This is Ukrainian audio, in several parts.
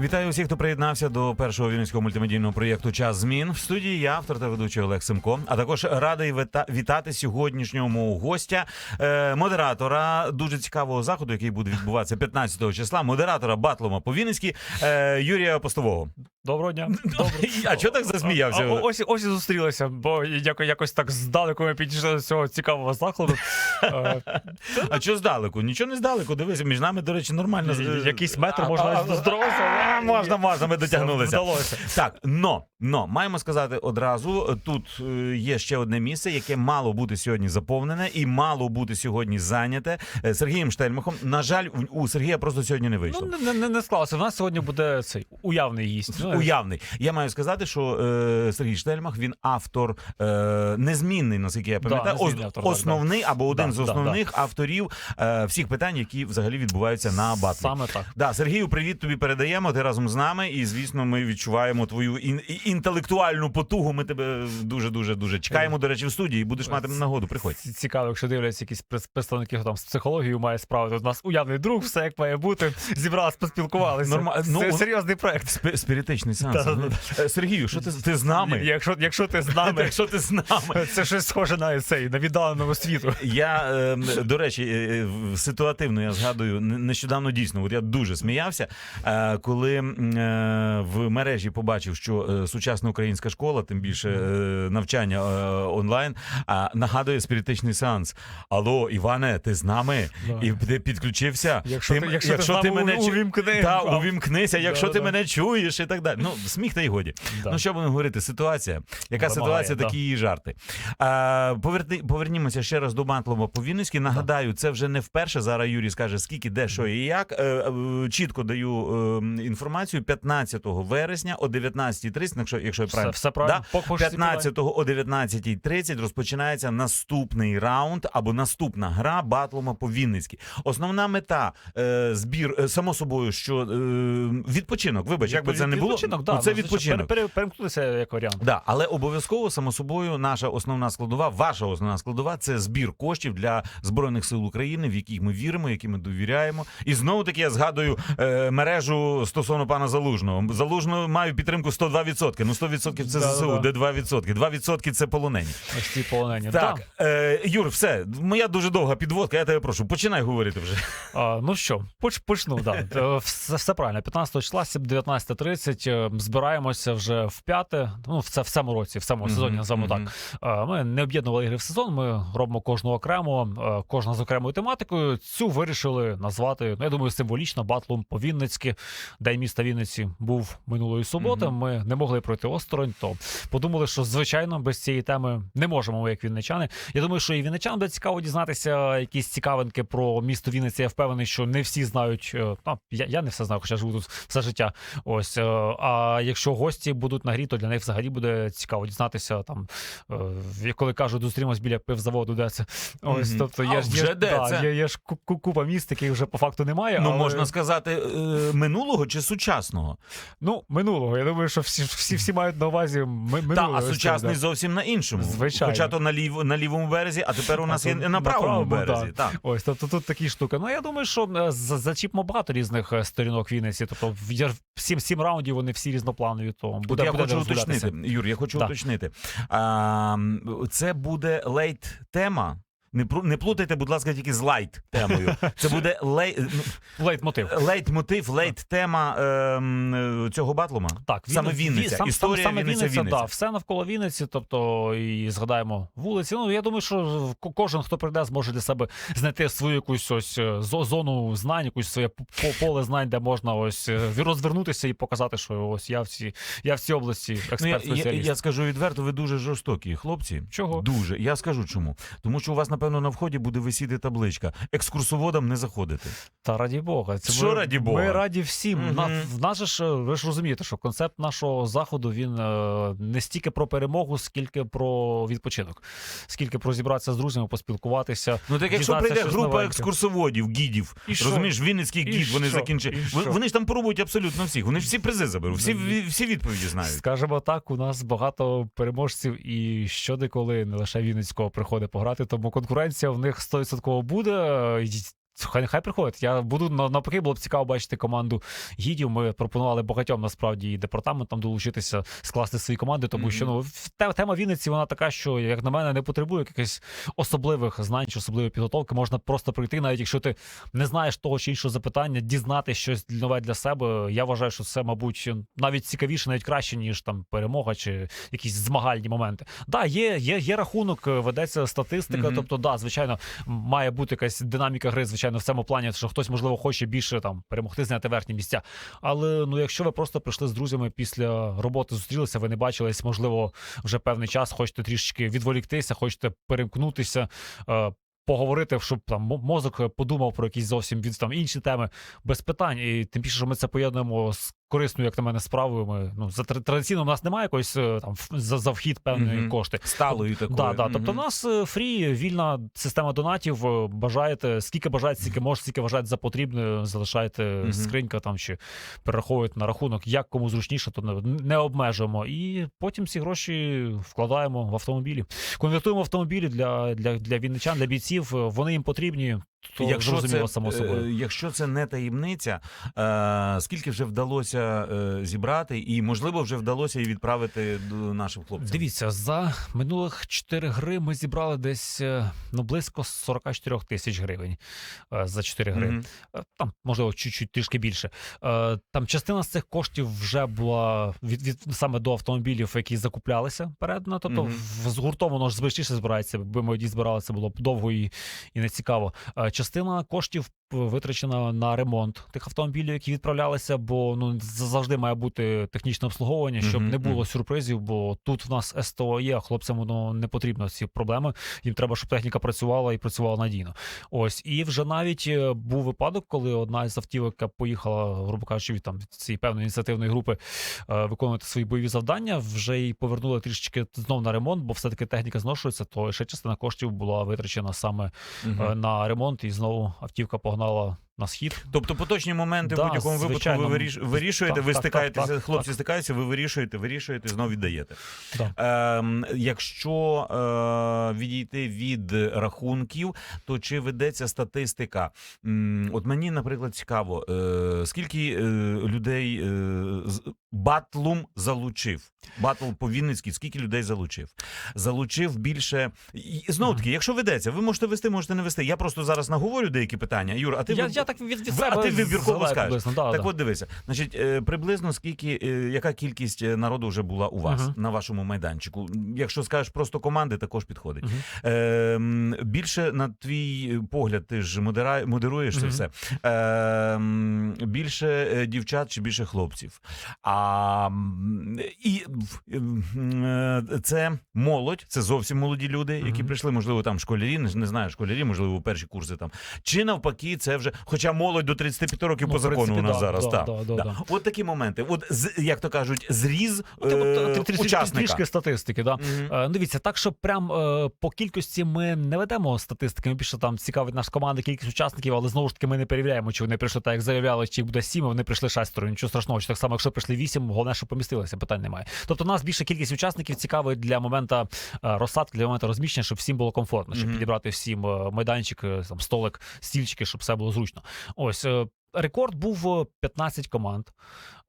Вітаю усіх, хто приєднався до першого вінницького мультимедійного проєкту Час змін. В студії я, автор та ведучий Олег Семко. А також радий вітати сьогоднішнього мого гостя, е, модератора дуже цікавого заходу, який буде відбуватися 15 числа. Модератора Батлома по Вінницькій е, Юрія Постового. Доброго дня. Добре. А чого так засміявся? А, ось, ось і зустрілися, бо яко- якось так здалеку ми підійшли до цього цікавого закладу. Е, А що здалеку? Нічого не здалеку. Дивися, між нами, до речі, нормально. Якийсь метр можна здоровся. А, Можна, можна, ми дотягнулися. Вдалося. Так, но, но маємо сказати одразу. Тут е, є ще одне місце, яке мало бути сьогодні заповнене і мало бути сьогодні зайняте е, Сергієм Штельмахом. На жаль, у- у Сергія просто сьогодні не вийшло. Ну, не, не, не склалося. У нас сьогодні буде цей уявний гість. Ну, Уявний. Я маю сказати, що е, Сергій Штельмах він автор е, незмінний, наскільки я пам'ятаю, незмінний ос- автор, так, основний або один Да, з да, основних авторів е, всіх питань, які взагалі відбуваються на батлі. Саме так. Да, Сергію, привіт тобі передаємо. Ти разом з нами, і звісно, ми відчуваємо твою ін- інтелектуальну потугу. Ми тебе дуже дуже дуже чекаємо. До речі, в студії. Будеш мати нагоду. Приходь. Цікаво, якщо дивляться якісь представники хто там з психологією має справи. У нас уявний друг, все як має бути. Зібрались, поспілкувалися. Норма- ну, Це серйозний проект. Спи- Спіритичний сеанс. Е, Сергію, що ти, ти з нами? Якщо, якщо ти з нами, Якщо ти з нами. це щось схоже на цей на віддаленого світу. Я е, до речі, е, е, ситуативно я згадую нещодавно дійсно. От я дуже сміявся, е, коли е, в мережі побачив, що е, сучасна українська школа, тим більше е, навчання онлайн, нагадує спіритичний сеанс. Алло, Іване, ти з нами? Да. І ти підключився? Якщо ти, ти- якщо ти нами, чу- увімкни. та, увімкнися, якщо да, ти да. мене чуєш і так далі. Ну, сміх та й годі. Да. Ну що будемо говорити? Ситуація. Яка Вимагає, ситуація, да. такі і жарти. А, поверни, повернімося ще раз до Матлова по Вінницькій. Нагадаю, це вже не вперше. Зараз Юрій скаже, скільки, де, що і як. Чітко даю е, інформацію. 15 вересня о 19.30, якщо, якщо я Все, правильно. все правильно. Да? Поки що 15-го о 19.30 розпочинається наступний раунд або наступна гра Батлома по Вінницькій. Основна мета е, збір, е, само собою, що е, відпочинок. Вибач, як би це не було. Відпочинок, да, ну, це ну, відпочинок. пере- пере- Перемкнутися як варіант. Да, але обов'язково само собою наша основна складова, ваша основна складова це збір коштів для збройних сил України, в яких ми віримо, які ми довіряємо. І знову таки я згадую е, мережу стосовно пана Залужного. Залужного маю підтримку 102%. Ну 100% це. ЗСУ, де 2%. 2% це полонені. Ось ці полонені. Так, е, Юр, все, моя дуже довга підводка. Я тебе прошу, починай говорити вже. А, ну що, поч, почну, да. Е, Все, все правильно. 15 числа, 19.30, е, збираємося вже в п'яте, ну, в, це, в цьому році, в цьому Мгм, сезоні, називаємо мгм. так. Е, Ми не об'єднували ігри в сезон, ми робимо кожну окремо, кожна з окремою тематикою. Цю вирішили назвати, ну, я думаю, символічно батлом по Вінницьки. День міста Вінниці був минулої суботи. Мгм. Ми не могли пройти осторонь, то подумали, що звичайно без цієї теми не можемо ми, як вінничани. Я думаю, що і вінничанам буде цікаво дізнатися якісь цікавинки про місто Вінниця. Я впевнений, що не всі знають. е, Ну, я, я не все знаю, хоча живу тут все життя. Ось е, а якщо гості будуть на грі, то для них взагалі буде цікаво дізнатися там, е, коли кажуть, зустрімось біля пивзаводу, де це. Ось, Мгм. тобто А, є ж вже є, де да, це? Є, є ж ку- ку- купа міст, яких вже по факту немає. Ну але... можна сказати, минулого чи сучасного? Ну, минулого. Я думаю, що всі всі, всі мають на увазі ми, Та, а сучасний це, зовсім на іншому. Звичайно. Хоча то на, лів, на лівому березі, а тепер у нас А є на на правому правому, березі. Так. Ось, тобто тут такі штуки. Ну я думаю, що е, зачіпмо багато різних е, сторінок Вінниці. Тобто в- сім, сім раундів, вони всі різнопланові. То буде, я буде хочу уточнити, Юр, я хочу Да. уточнити. А, це буде лейт тема. Не не плутайте, будь ласка, тільки з лайт темою. Це буде лей, Лейтмотив. лейт мотив, лейт тема ем, е, цього батлума. Так, саме Вінниця. Сам- Історія саме Вінниця, Вінниця, Вінниця. Да, все навколо Вінниці, тобто і згадаємо вулиці. Ну я думаю, що кожен, хто прийде, зможе для себе знайти свою якусь ось е, зону знань, якусь своє поле знань, де можна ось е, розвернутися і показати, що ось я в цій я в цій області Ну, я, експерт я, я скажу відверто, ви дуже жорстокі хлопці. Чого? Дуже. Я скажу чому. Тому що у вас, напевно, на вході буде висіти табличка. Екскурсоводам не заходити. Та раді Бога. Це Що ми, раді Бога? Ми раді всім. На, в нас ж, ви ж розумієте, що концепт нашого заходу він е, не стільки про перемогу, скільки про відпочинок, скільки про зібратися з друзями, поспілкуватися. Ну так якщо прийде група новеньке. екскурсоводів, гідів, І що? розумієш, вінницький І гід, вони що? закінчать. І Вон- Вони ж там порубують абсолютно всіх. Вони ж всі призи заберуть, всі, Ну, всі відповіді знають. Скажемо так, у нас багато переможців, і щодеколи не лише Вінницького приходить пограти, тому конкуренція в них 100% буде. Хай нехай приходять. Я буду навпаки, було б цікаво бачити команду гідів. Ми пропонували багатьом насправді і департаментам долучитися, скласти свої команди, тому Мгм. що ну те- тема Вінниці вона така, що як на мене не потребує якихось особливих знань чи особливої підготовки. Можна просто прийти, навіть якщо ти не знаєш того чи іншого запитання, дізнати щось нове для себе. Я вважаю, що це, мабуть, навіть цікавіше, навіть краще, ніж там перемога чи якісь змагальні моменти. Да, є, є, є рахунок, е, ведеться статистика. Мгм. Тобто, да, звичайно, має бути якась динаміка гри, звичайно, в цьому плані, що хтось, можливо, хоче більше там перемогти, зняти верхні місця. Але ну, якщо ви просто прийшли з друзями після роботи, зустрілися, ви не бачились, можливо, вже певний час, хочете трішечки відволіктися, хочете перемкнутися. е, Поговорити, щоб там мозок подумав про якісь зовсім від там інші теми без питань. І тим більше, що ми це поєднуємо з корисною, як на мене, справою. Ми ну за тр- традиційно у нас немає якоїсь е, там за, за вхід певної Мгм. кошти. Сталою такою. Да, да. Мгм. Тобто, у нас е, фрі, вільна система донатів. е, Бажаєте, скільки бажаєте, скільки можете, скільки вважаєте за потрібне, залишайте Мгм. скринька там чи перераховуєте на рахунок, як кому зручніше, то не, не обмежуємо. І потім ці гроші вкладаємо в автомобілі. Конвертуємо автомобілі для, для, для вінничан, для бійців. Вони їм потрібні. То Якщо зрозуміло це, само собою. е, якщо це не таємниця, е, скільки вже вдалося е, зібрати, і можливо вже вдалося і відправити до нашим хлопцям? Дивіться, за минулих 4 гри ми зібрали десь е, ну близько 44 тисяч гривень е, за 4 гри. Мгм. Е, Там можливо чуть-чуть трішки більше. Е, Там частина з цих коштів вже була від, від саме до автомобілів, які закуплялися передано. Тобто з гуртом воно ж звичніше збирається. Якби ми одні збирали, це було б довго і, і не цікаво. Е, Частина коштів витрачена на ремонт тих автомобілів, які відправлялися, бо ну завжди має бути технічне обслуговування, щоб не було сюрпризів. Бо тут в нас СТО є, а хлопцям воно не потрібно ці проблеми. Їм треба, щоб техніка працювала і працювала надійно. Ось і вже навіть е, був випадок, коли одна з автівок, яка поїхала, грубо кажучи, від там від цієї певної ініціативної групи е, виконувати свої бойові завдання, вже її повернули трішечки знов на ремонт, бо все таки техніка зношується. То ще частина коштів була витрачена саме е, на ремонт, і знову автівка погнала kanalen на схід. Тобто поточні моменти Да, в будь-якому випадку ви виріш... вирішуєте, Так, ви так, стикаєтеся, так, так, хлопці так. стикаються, ви вирішуєте, вирішуєте, знову віддаєте. Да. Ем, якщо е, відійти від рахунків, то чи ведеться статистика? От мені, наприклад, цікаво, е, скільки е, людей е, батлум залучив? Батл по Вінницькій, скільки людей залучив? Залучив більше. Знову таки, якщо ведеться, ви можете вести, можете не вести. Я просто зараз наговорю деякі питання. Юр, а ти я, ви- я так від, від себе а ти вибірково скажеш. так да. от дивися, значить, е, приблизно скільки, е, яка кількість е, народу вже була у вас на вашому майданчику? Якщо скажеш просто команди, також підходить. Мгм. Е, більше на твій погляд, ти ж модера, модеруєш це все. Е, більше дівчат чи більше хлопців. А і е, це молодь, це зовсім молоді люди, які прийшли, можливо, там школярі, не знаю, школярі, можливо, перші курси там. Чи навпаки, це вже. Хоча молодь до 35 років Ну, по закону у нас да, зараз. да, так. да, да, да. От такі моменти. От з, як то кажуть, зріз Ну, типу, е, учасника. Трішки статистики, да. Мгм. Е, Дивіться, так що прям е, по кількості ми не ведемо статистики. Ми більше там цікавить наша команда, кількість учасників, але знову ж таки ми не перевіряємо, чи вони прийшли так, як заявляли, чи буде сім, вони прийшли шестеро. Нічого страшного. Чи так само, якщо прийшли вісім, головне, що помістилися, питань немає. Тобто нас більше кількість учасників цікавить для моменту е, розсадки, для моменту розміщення, щоб всім було комфортно, щоб Мгм. підібрати всім е, майданчик, е, там столик, стільчики, щоб все було зручно. Ось. е, Рекорд був е, 15 команд.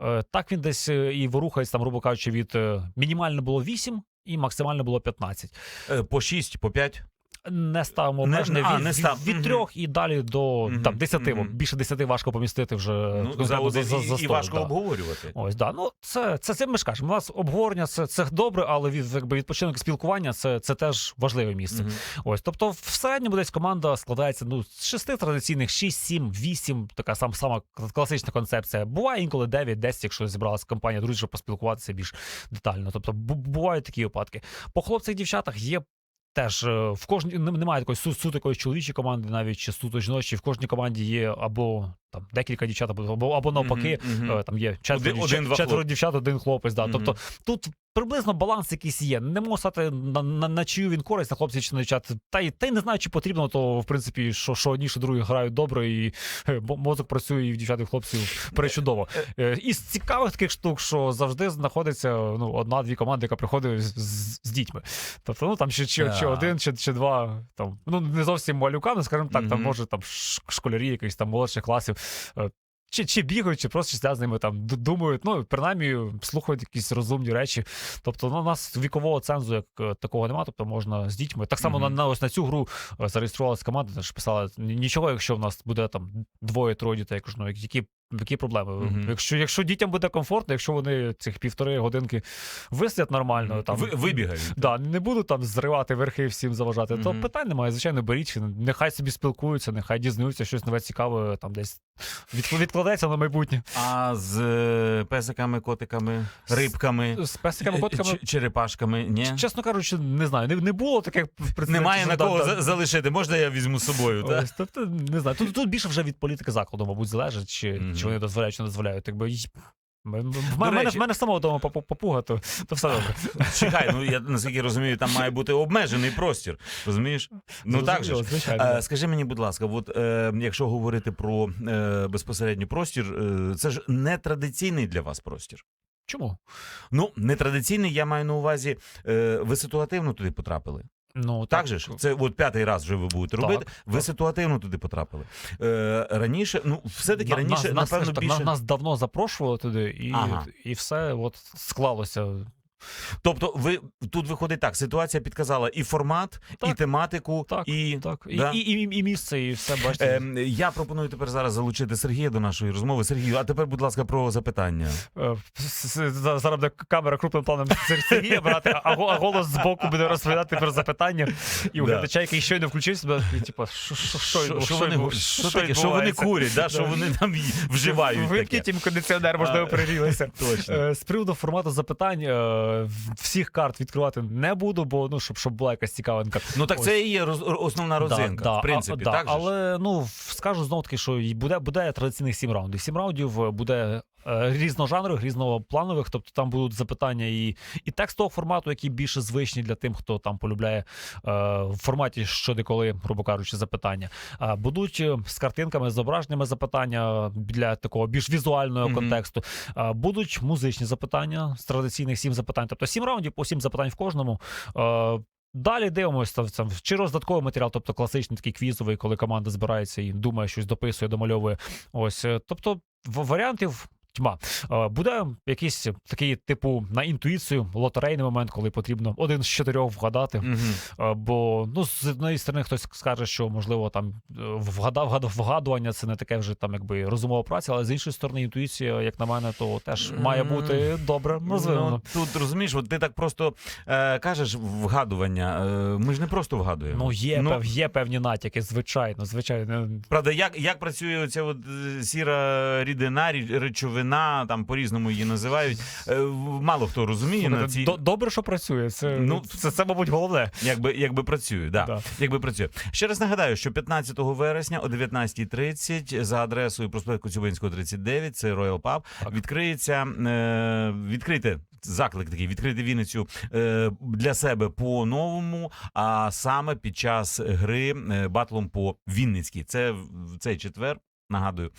Е, Так він десь е, і ворухається, там, грубо кажучи, від е, мінімально було 8 і максимально було 15. Е, По 6, по 5. Не ставимо Не- обмеження а, від, не став. від трьох і далі до Мгм. там, 10. бо Мгм. Більше 10 важко помістити вже Ну, конкретно за один, за, і, і важко да. обговорювати. Ось, да. Ну, це, це, це ми ж кажемо. У нас обговорення це, це добре, але від, якби, відпочинок і спілкування це, це теж важливе місце. Мгм. Ось, тобто, в середньому десь команда складається ну, з шести традиційних, 6, 7, 8, така сам, сама класична концепція. Буває інколи 9, 10, якщо зібралася компанія друзів, щоб поспілкуватися більш детально. Тобто, бувають такі випадки. По хлопцях дівчатах є Теж е, в кожній немає такої су, суто якоїсь чоловічої команди, навіть чи суто жіночі. В кожній команді є або там декілька дівчат, або або, або навпаки, мгм. е, там є четверо, Один- дівчат, один-два четверо дівчат, один хлопець. Да. Мгм. Тобто тут приблизно баланс якийсь є. Не можу сказати на, на, на чию він користь, на хлопців чи на дівчат. Та й та й не знаю, чи потрібно, то в принципі, що, що одні, що другі грають добре, і е, мозок працює і в дівчат і в хлопців. Е, Із цікавих таких штук, що завжди знаходиться ну, одна-дві команди, яка приходить з, з, з дітьми. Тобто, ну там чи, чи, чи один, чи, чи два, там, ну не зовсім малюками, скажімо так, там може там школярі якихось там молодших класів. Е, Чи, чи бігають, чи просто сидять з ними там думають, ну принаймні слухають якісь розумні речі. Тобто, ну, у нас вікового цензу як е, такого немає, тобто можна з дітьми. Так само Мгм. на, на ось на цю гру е, зареєструвалася команда, теж писала нічого, якщо в нас буде там двоє-троє дітей, ну які. Які проблеми? Мгм. Якщо, якщо дітям буде комфортно, якщо вони цих півтори годинки висидять нормально, там Ви- вибігають. Да, не буду там зривати верхи всім заважати. То питань немає. Звичайно, беріть. Нехай собі спілкуються, нехай дізнаються щось нове цікаве, там десь від, відкладеться на майбутнє. А з е, песиками, котиками, рибками, З песиками, котиками. Ч- черепашками, ні? Чесно кажучи, не знаю. Не, не було таких Немає на кого да. за- залишити. Можна я візьму з собою? Ось, тобто, не знаю. Тут, тут більше вже від політики закладу, мабуть, залежить, чи. Чи вони дозволяють, чи не дозволяють. Якби в мене, речі- в мене самого вдома папуга, то, то все добре. Чекай, ну я наскільки розумію, там має бути обмежений простір. Розумієш? Ну так же. Звичайно. Е, скажи мені, будь ласка, от е, якщо говорити про е, безпосередньо простір, е, це ж не традиційний для вас простір. Чому? Ну, нетрадиційний, я маю на увазі, е, ви ситуативно туди потрапили. Ну, Так же ж, це от п'ятий раз вже ви будете Так, робити. Ви так. ситуативно туди потрапили. Е, раніше, ну все-таки На- раніше, нас, нас, напевно, так, більше. нас, нас давно запрошували туди, і, Ага. і все от склалося. Тобто, ви тут виходить так: ситуація підказала і формат, і тематику, Так, і. так. Да. і, і, і місце, і все бачите. Ем, я пропоную тепер зараз залучити Сергія до нашої розмови. Сергію, а тепер, будь ласка, про запитання. Е, Зараз буде камера крупним планом Сер- Сергія брати, а, го- а голос збоку буде розповідати про запитання. І у Да. глядача, який щойно включився, типу, що, що, що, вони, що, таке, що вони курять, да, що вони там вживають. Вимкніть їм кондиціонер, можливо. Точно. Е, З приводу формату запитань е, всіх карт відкривати не буду, бо ну щоб, щоб була якась цікавинка. Ну так Ось. це і є роз- основна родзинка, Да, в принципі, а, да, же але ну скажу знов таки, що буде буде традиційних сім раундів. Сім раундів е, буде е, різножанрових, різнопланових. Тобто там будуть запитання і, і текстового формату, які більше звичні для тим, хто там полюбляє е, в форматі що де грубо кажучи, запитання. А будуть е, з картинками, з зображеннями запитання для такого більш візуального Мгм. контексту. А, будуть музичні запитання з традиційних сім запитань. Тобто сім раундів по сім запитань в кожному. Е, Далі дивимося там, там чи роздатковий матеріал, тобто класичний такий квізовий, коли команда збирається і думає, щось дописує, домальовує. Ось, е, тобто в- варіантів. Тьма Е, буде якийсь такий типу на інтуїцію лотерейний момент, коли потрібно один з чотирьох вгадати. Е, Бо ну з однієї сторони хтось скаже, що можливо там е, вгадав вгадав вгадування, це не таке вже там якби розумова праця, але з іншої сторони, інтуїція, як на мене, то теж має бути добре розвинено. Ну, тут розумієш, от ти так просто е, кажеш вгадування. Е, ми ж не просто вгадуємо. Ну, є, пев, є певні натяки, звичайно, звичайно. Правда, як, як працює оця от сіра рідина, рі- речовина, там по-різному її називають. Е, мало хто розуміє на цій. Добре, що працює. Це, Ну, це, це, мабуть, головне. Якби, якби працює, да. Да. Якби працює. Ще раз нагадаю, що 15 вересня о 19.30 за адресою проспект Коцюбинського 39, це Royal Pub, Так. відкриється е, відкрити. Заклик такий відкрити Вінницю е, для себе по-новому, а саме під час гри е, батлом по Вінницькій. Це в цей четвер, нагадую.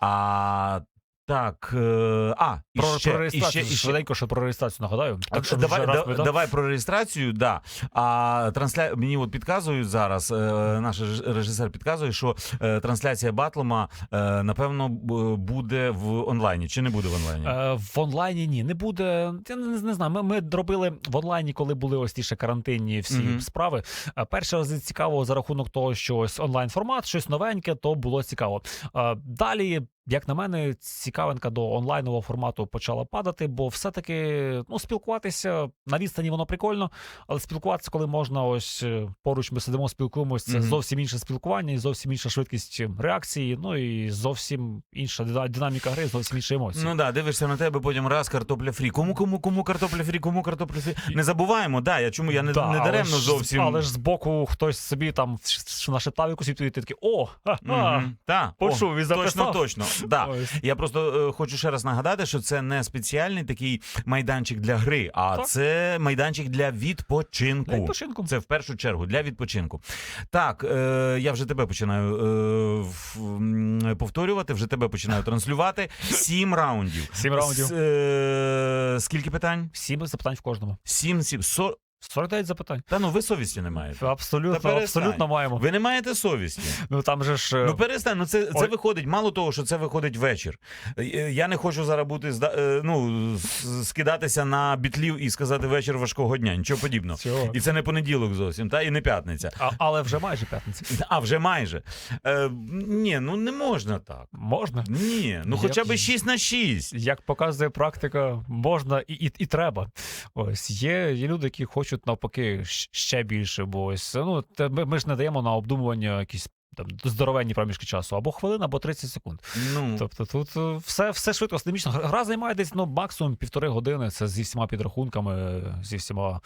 А так, е, а, і Про, ще, про і реєстрацію. ще, і ще, Швиденько, що про реєстрацію нагадаю. Так, що давай, вже раз да- давай про реєстрацію, да. А трансля... мені от підказують зараз, е, наш режисер підказує, що е, трансляція Батлома, е, напевно, б- буде в онлайні. Чи не буде в онлайні? Е, в онлайні ні, не буде. Я не, не знаю. Ми, ми робили в онлайні, коли були ось ті ще карантинні всі Мгм. справи. Е, Перший раз цікаво за рахунок того, що ось онлайн формат, щось новеньке, то було цікаво. Е, Далі як на мене, цікавинка до онлайнового формату почала падати, бо все-таки ну, спілкуватися на відстані воно прикольно, але спілкуватися, коли можна, ось е, поруч ми сидимо, спілкуємося, це Мгм. зовсім інше спілкування, і зовсім інша швидкість реакції, ну і зовсім інша динаміка гри, зовсім інші емоції. Ну да, дивишся на тебе, потім раз картопля фрі. Кому, кому, кому картопля фрі, кому картопля фрі. Не забуваємо, да, я чому я не, Да, не але даремно ж- зовсім. Але ж збоку хтось собі там нашептав якусь відповідь, ти такий, о, ха-ха, Мгм. Та, почув і о, точно, точно. Да. Я просто е, хочу ще раз нагадати, що це не спеціальний такий майданчик для гри, а Так. це майданчик для відпочинку. Для відпочинку. Це в першу чергу для відпочинку. Так, е, я вже тебе починаю е, в- м, повторювати, вже тебе починаю транслювати. Сім раундів. Сім раундів. С- е, скільки питань? Сім запитань в кожному. Сім, сім. Со... 49 запитань. Та ну ви совісті не маєте. Та Абсолютно, перестань. абсолютно маємо. Ви не маєте совісті. Ну там же ж. е, Ну перестань, ну це, це Ой. виходить. Мало того, що це виходить вечір. Я не хочу зараз бути зда- е, ну, скидатися на бітлів і сказати вечір важкого дня. Нічого подібного. Цього. І це не понеділок зовсім, та і не п'ятниця. А, але вже майже п'ятниця. А вже майже. Е, ні, ну не можна так. Можна. Ні, ну хоча б 6 на 6. Як показує практика, можна і, і, і треба. Ось є, є люди, які хочуть навпаки ще більше, бо ось ну ми, ми ж не даємо на обдумування якісь там здоровенні проміжки часу, або хвилина, або 30 секунд. Ну, Тобто тут е, все, все швидко, динамічно. Гра займає десь ну, максимум півтори години. Це зі всіма підрахунками, зі всіма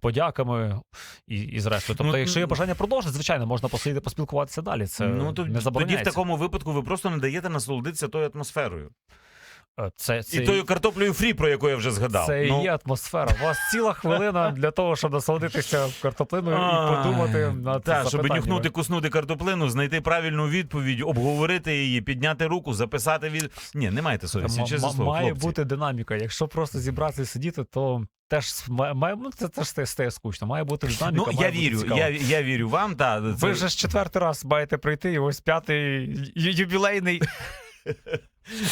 подяками і, і зрештою. Тобто, Ну, якщо є бажання продовжити, звичайно, можна посидіти, поспілкуватися далі. Це ну то, не тоді в такому випадку ви просто не даєте насолодитися тою атмосферою. Це, це, І тою картоплею фрі, про яку я вже згадав. це і ну, є атмосфера. У вас ціла хвилина для того, щоб насолодитися картоплиною і подумати над Так, щоб нюхнути, куснути картоплину, знайти правильну відповідь, обговорити її, підняти руку, записати від. Ні, не маєте совісті, чесне слово, має хлопці. бути динаміка. Якщо просто зібратися і сидіти, то теж має, ну, це теж стає, стає скучно. Має бути динаміка. Ну, має я вірю, цікаво. я, я вірю вам. Та, це... Ви вже ж четвертий раз маєте прийти, і ось п'ятий ю- юбілейний.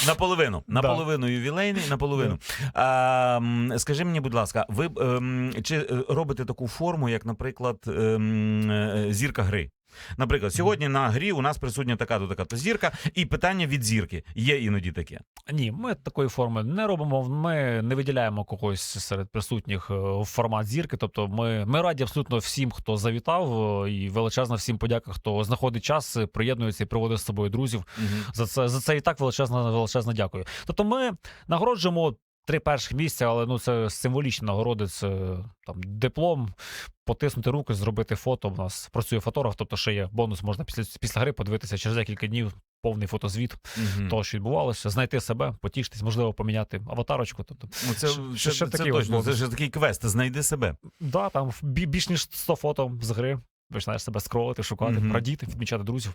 Наполовину. Да. Наполовину ювілейний, наполовину. А, скажи мені, будь ласка, ви ем, чи е, робите таку форму, як, наприклад, ем, е, зірка гри? Наприклад, сьогодні на грі у нас присутня така-то така-то зірка, і питання від зірки. Є іноді таке. Ні, ми такої форми не робимо. Ми не виділяємо когось серед присутніх е, в формат зірки. Тобто, ми, ми раді абсолютно всім, хто завітав, е, і величезна всім подяка, хто знаходить час, е, приєднується і приводить з собою друзів. За це за це і так величезна величезна дякую. Тобто, ми нагороджуємо. Три перших місця, але ну це символічні нагороди. Це там диплом, потиснути руки, зробити фото. У нас працює фотограф, тобто ще є бонус. Можна після після гри подивитися через декілька днів повний фотозвіт Мгм. того, що відбувалося, знайти себе, потішитись, можливо, поміняти аватарочку. Тобто, Ну, це, Ще- ще, ще це, такий точно, ось це ж такий квест. Знайди себе. да, там бі- більш ніж 100 фото з гри. Починаєш себе скролити, шукати, Мгм. радіти, відмічати друзів.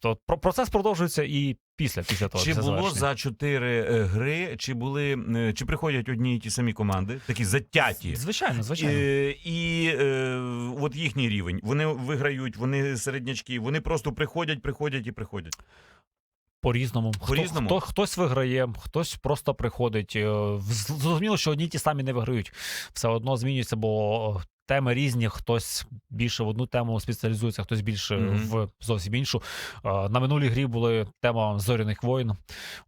То про- процес продовжується і після, після того. Чи було завершення. за чотири е, гри, чи були е, чи приходять одні і ті самі команди, такі затяті? Звичайно, звичайно. Е, І е, от їхній рівень. Вони виграють, вони середнячки, вони просто приходять, приходять і приходять. По-різному. По-різному? Хто, хтось виграє, хтось просто приходить. Зрозуміло, що одні ті самі не виграють. Все одно змінюється, бо теми різні, хтось більше в одну тему спеціалізується, хтось більше Мгм. в зовсім іншу. Е, На минулій грі були тема зоряних воїн.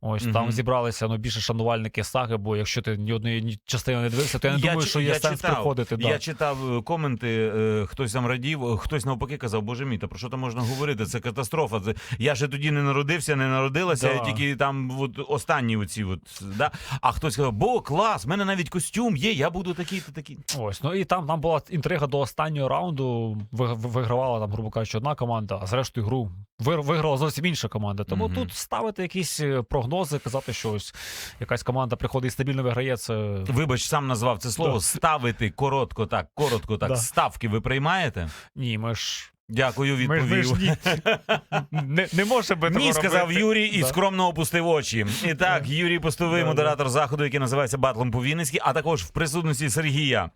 Ось там зібралися ну, більше шанувальники саги, бо якщо ти ні одної частини не дивився, то я не думаю, чи- що є сенс читав, приходити. Я да. читав е, коменти, е, хтось там радів, хтось навпаки казав, боже мій, та про що там можна говорити? Це катастрофа. Це... Я ще тоді не народився, не народилася, Да. я тільки там от, останні оці. От, да? А хтось сказав, бо клас, в мене навіть костюм є, я буду такий-то такий. Ось, ну і там, там була інтрига до останнього раунду. Ви- ви- Вигравала там, грубо кажучи, одна команда, а зрештою гру виграла зовсім інша команда. Тому Мгм. тут ставити якісь е, прогнози, казати, що ось якась команда приходить і стабільно виграє. Це Вибач, сам назвав це слово Да. ставити коротко так, коротко так. Да. Ставки ви приймаєте? ні, ми ж Дякую, ми, ми відповів. ж ні, не, не може би Ні, сказав робити. Юрій і Да. скромно опустив очі. І так, Юрій Постовий, Да, модератор заходу, який називається Батлом по Вінницьки, а також в присутності Сергія,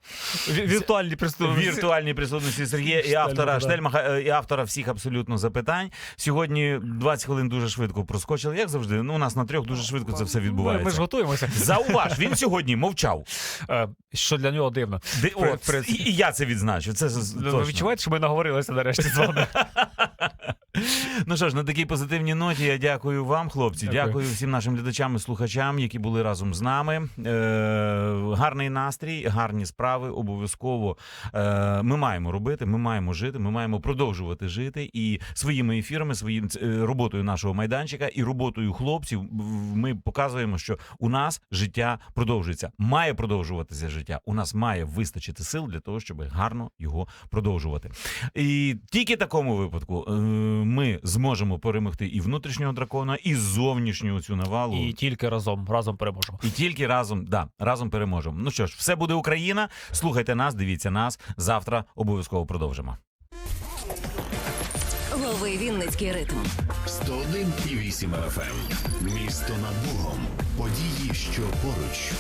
віртуальні в приступи. віртуальній присутності Сергія і автора. Штельмаха е, і автора всіх абсолютно запитань. Сьогодні 20 хвилин дуже швидко проскочили. Як завжди, ну у нас на трьох дуже швидко це все Ми, ми ж відбувається. готуємося. Зауваж, він сьогодні мовчав. Е, Що для нього дивно. От, при- і, і я це відзначу. Це з- Ви відчуваєте, що ми наговорилися нарешті з вами? Ну що ж, на такій позитивній ноті я дякую вам, хлопці. Дякую. Дякую, всім нашим глядачам і слухачам, які були разом з нами. Е, гарний настрій, гарні справи. Обов'язково е, ми маємо робити. Ми маємо жити. Ми маємо продовжувати жити. І своїми ефірами, своїм е, роботою нашого майданчика і роботою хлопців ми показуємо, що у нас життя продовжується. Має продовжуватися життя. У нас має вистачити сил для того, щоб гарно його продовжувати. І тільки такому випадку е, ми зможемо перемогти і внутрішнього дракона, і зовнішню цю навалу. І тільки разом, разом переможемо. І тільки разом, да, разом переможемо. Ну що ж, все буде Україна. Слухайте нас, дивіться нас. Завтра обов'язково продовжимо. Лови Вінницький ритм. 101,8 FM. Місто над Богом. Події, що поруч.